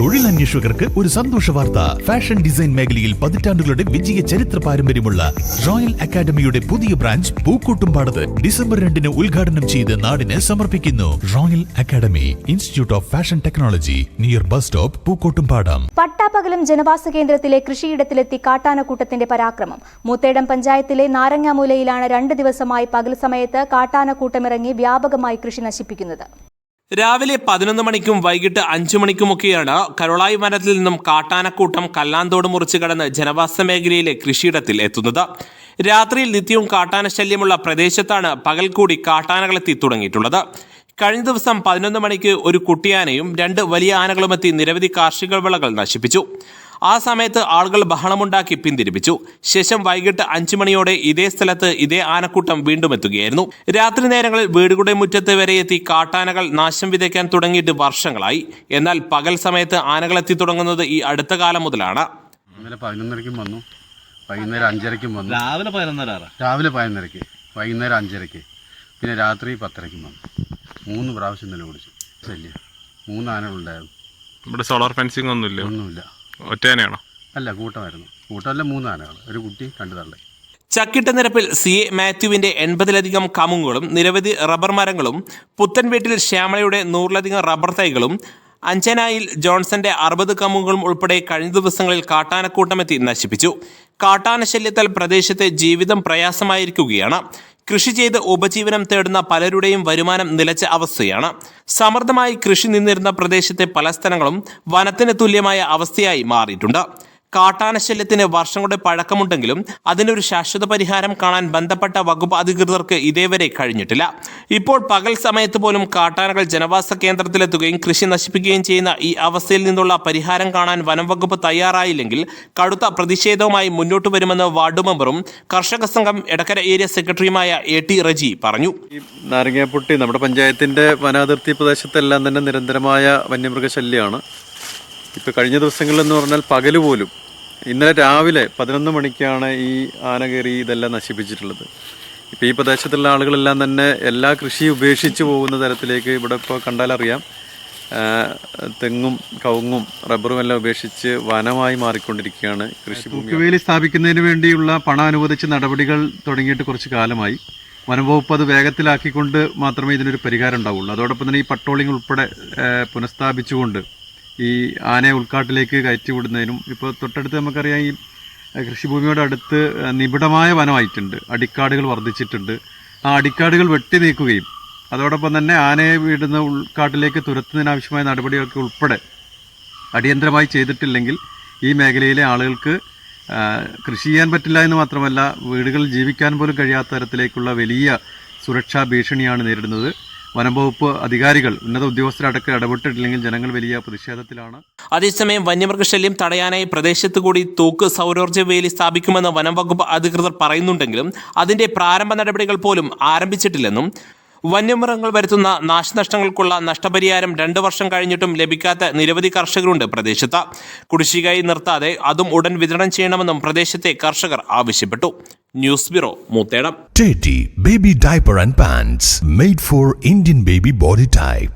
തൊഴിലന്വേഷകർക്ക് ഒരു സന്തോഷ വാർത്ത. ഫാഷൻ ഡിസൈൻ മേഖലയിൽ പതിറ്റാണ്ടുകളുടെ വിജയ ചരിത്ര പാരമ്പര്യമുള്ള റോയൽ അക്കാദമിയുടെ പുതിയ ബ്രാഞ്ച് പൂക്കോട്ടുംപാടത്ത് ഡിസംബർ രണ്ടിന് ഉദ്ഘാടനം ചെയ്ത് നാടിന് സമർപ്പിക്കുന്നു. Royal academy institute of fashion technology near bus stop Pookkottumpadam. പട്ടാപകലം ജനവാസ കേന്ദ്രത്തിലെ കൃഷിയിടത്തിലെത്തി കാട്ടാനക്കൂട്ടത്തിന്റെ പരാക്രമം. മൂത്തേടം പഞ്ചായത്തിലെ നാരങ്ങാമൂലയിലാണ് രണ്ട് ദിവസമായി പകൽ സമയത്ത് കാട്ടാനക്കൂട്ടമിറങ്ങി വ്യാപകമായി കൃഷി നശിപ്പിക്കുന്നത്. രാവിലെ പതിനൊന്ന് മണിക്കും വൈകിട്ട് അഞ്ചു മണിക്കുമൊക്കെയാണ് കരുളായി മരത്തിൽ നിന്നും കാട്ടാനക്കൂട്ടം കല്ലാന്തോട് മുറിച്ച് കടന്ന് ജനവാസ മേഖലയിലെ കൃഷിയിടത്തിൽ എത്തുന്നത്. രാത്രിയിൽ നിത്യവും കാട്ടാന ശല്യമുള്ള പ്രദേശത്താണ് പകൽ കൂടി കാട്ടാനകളെത്തി തുടങ്ങിയിട്ടുള്ളത്. കഴിഞ്ഞ ദിവസം പതിനൊന്ന് മണിക്ക് ഒരു കുട്ടിയാനയും രണ്ട് വലിയ ആനകളുമെത്തി നിരവധി കാർഷിക വിളകൾ നശിപ്പിച്ചു. ആ സമയത്ത് ആളുകൾ ബഹളമുണ്ടാക്കി പിന്തിരിപ്പിച്ചു. ശേഷം വൈകിട്ട് അഞ്ചു മണിയോടെ ഇതേ സ്ഥലത്ത് ഇതേ ആനക്കൂട്ടം വീണ്ടും എത്തുകയായിരുന്നു. രാത്രി നേരങ്ങളിൽ വീടുകളുടെ മുറ്റത്ത് വരെ എത്തി കാട്ടാനകൾ നാശം വിതയ്ക്കാൻ തുടങ്ങിയിട്ട് വർഷങ്ങളായി. എന്നാൽ പകൽ സമയത്ത് ആനകൾ എത്തി തുടങ്ങുന്നത് ഈ അടുത്ത കാലം മുതലാണ്. ഇന്നലെ പതിനൊന്നരയ്ക്കും വന്നു. വൈകുന്നേരം അഞ്ചരയ്ക്കും വന്നു. രാവിലെ പതിനൊന്നര രാവിലെ പതിനൊന്നരയ്ക്ക്. വൈകുന്നേരം അഞ്ചരയ്ക്ക്. പിന്നെ രാത്രി പത്തരയ്ക്കും വന്നു. മൂന്ന് പ്രാവശ്യം തന്നെ ഓടിച്ചു. ശല്യം. മൂന്ന് ആനകളുണ്ടായിരുന്നു. ഇവിടെ സോളാർ ഫെൻസിങ് ഒന്നുമില്ല. ഒന്നുമില്ല. ഒറ്റയാനെയാണോ അല്ല കൂട്ടമായിരുന്നു. കൂട്ടമല്ല മൂന്ന് ആനകൾ ഒരു കുട്ടി രണ്ട് തള്ളി. ചക്കിട്ട നിരപ്പിൽ സി എ മാത്യുവിന്റെ എൺപതിലധികം കമുങ്ങുകളും നിരവധി റബ്ബർ മരങ്ങളും പുത്തൻവീട്ടിൽ ശ്യാമളയുടെ നൂറിലധികം റബ്ബർ തൈകളും അഞ്ചനായിൽ ജോൺസന്റെ അറുപത് കമുകളും ഉൾപ്പെടെ കഴിഞ്ഞ ദിവസങ്ങളിൽ കാട്ടാനക്കൂട്ടമെത്തി നശിപ്പിച്ചു. കാട്ടാന ശല്യത്താൽ പ്രദേശത്തെ ജീവിതം പ്രയാസമായിരിക്കുകയാണ്. കൃഷി ചെയ്ത് ഉപജീവനം തേടുന്ന പലരുടെയും വരുമാനം നിലച്ച അവസ്ഥയാണ്. സമൃദ്ധമായി കൃഷി നിന്നിരുന്ന പ്രദേശത്തെ പല സ്ഥലങ്ങളും വനത്തിന് തുല്യമായ അവസ്ഥയായി മാറിയിട്ടുണ്ട്. കാട്ടാനശല്യത്തിന് വർഷങ്ങളുടെ പഴക്കമുണ്ടെങ്കിലും അതിനൊരു ശാശ്വത പരിഹാരം കാണാൻ ബന്ധപ്പെട്ട വകുപ്പ് അധികൃതർക്ക് ഇതേവരെ കഴിഞ്ഞിട്ടില്ല. ഇപ്പോൾ പകൽ സമയത്ത് പോലും കാട്ടാനകൾ ജനവാസ കേന്ദ്രത്തിലെത്തുകയും കൃഷി നശിപ്പിക്കുകയും ചെയ്യുന്ന ഈ അവസ്ഥയിൽ നിന്നുള്ള പരിഹാരം കാണാൻ വനം വകുപ്പ് തയ്യാറായില്ലെങ്കിൽ കടുത്ത പ്രതിഷേധവുമായി മുന്നോട്ട് വരുമെന്ന് വാർഡ് മെമ്പറും കർഷക സംഘം എടക്കര ഏരിയ സെക്രട്ടറിയുമായ എ ടി റജി പറഞ്ഞു. ഈ നമ്മുടെ പഞ്ചായത്തിന്റെ വനാതിർത്തി പ്രദേശത്തെല്ലാം തന്നെ നിരന്തരമായ വന്യമൃഗശല്യമാണ് ഇപ്പോൾ കഴിഞ്ഞ ദിവസങ്ങളിലെന്ന് പറഞ്ഞാൽ പകൽ പോലും ഇന്നലെ രാവിലെ പതിനൊന്ന് മണിക്കാണ് ഈ ആന കയറി ഇതെല്ലാം നശിപ്പിച്ചിട്ടുള്ളത്. ഇപ്പോൾ ഈ പ്രദേശത്തുള്ള ആളുകളെല്ലാം തന്നെ എല്ലാ കൃഷിയും ഉപേക്ഷിച്ച് പോകുന്ന തരത്തിലേക്ക് ഇവിടെ ഇപ്പോൾ കണ്ടാലറിയാം തെങ്ങും കവുങ്ങും റബ്ബറും എല്ലാം ഉപേക്ഷിച്ച് വനമായി മാറിക്കൊണ്ടിരിക്കുകയാണ് കൃഷി വേലി സ്ഥാപിക്കുന്നതിന് വേണ്ടിയുള്ള പണം അനുവദിച്ച നടപടികൾ തുടങ്ങിയിട്ട് കുറച്ച് കാലമായി. വനംവകുപ്പ് അത് വേഗത്തിലാക്കിക്കൊണ്ട് മാത്രമേ ഇതിനൊരു പരിഹാരം ഉണ്ടാവുള്ളൂ. അതോടൊപ്പം തന്നെ ഈ പട്രോളിംഗ് ഉൾപ്പെടെ പുനഃസ്ഥാപിച്ചുകൊണ്ട് ഈ ആനയെ ഉൾക്കാട്ടിലേക്ക് കയറ്റിവിടുന്നതിനും ഇപ്പോൾ തൊട്ടടുത്ത് നമുക്കറിയാം ഈ കൃഷിഭൂമിയുടെ അടുത്ത് നിബിഡമായ വനമായിട്ടുണ്ട്. അടിക്കാടുകൾ വർദ്ധിച്ചിട്ടുണ്ട്. ആ അടിക്കാടുകൾ വെട്ടി നീക്കുകയും അതോടൊപ്പം തന്നെ ആനയെ വീടുന്ന ഉൾക്കാട്ടിലേക്ക് തുരത്തുന്നതിനാവശ്യമായ നടപടികളൊക്കെ ഉൾപ്പെടെ അടിയന്തരമായി ചെയ്തിട്ടില്ലെങ്കിൽ ഈ മേഖലയിലെ ആളുകൾക്ക് കൃഷി ചെയ്യാൻ പറ്റില്ല എന്ന് മാത്രമല്ല വീടുകളിൽ ജീവിക്കാൻ പോലും കഴിയാത്ത തരത്തിലേക്കുള്ള വലിയ സുരക്ഷാ ഭീഷണിയാണ് നേരിടുന്നത്. വനംവകുപ്പ് അധികാരികൾ ഉന്നത ഉദ്യോഗസ്ഥരടക്കം ഇടപെട്ടിട്ടില്ലെങ്കിൽ ജനങ്ങൾ വലിയ പ്രതിഷേധത്തിലാണ്. അതേസമയം വന്യമൃഗശല്യം തടയാനായി പ്രദേശത്ത് കൂടി തൂക്ക് സൗരോർജ വേലി സ്ഥാപിക്കുമെന്ന് വനംവകുപ്പ് അധികൃതർ പറയുന്നുണ്ടെങ്കിലും അതിന്റെ പ്രാരംഭ നടപടികൾ പോലും ആരംഭിച്ചിട്ടില്ലെന്നും വന്യമൃഗങ്ങൾ വരുത്തുന്ന നാശനഷ്ടങ്ങൾക്കുള്ള നഷ്ടപരിഹാരം രണ്ട് വർഷം കഴിഞ്ഞിട്ടും ലഭിക്കാത്ത നിരവധി കർഷകരുണ്ട് പ്രദേശത്ത്. കുടിശ്ശികയായി നിർത്താതെ അതും ഉടൻ വിതരണം ചെയ്യണമെന്നും പ്രദേശത്തെ കർഷകർ ആവശ്യപ്പെട്ടു. News bureau Moothedam. Baby Diaper and Pants made for Indian baby body type.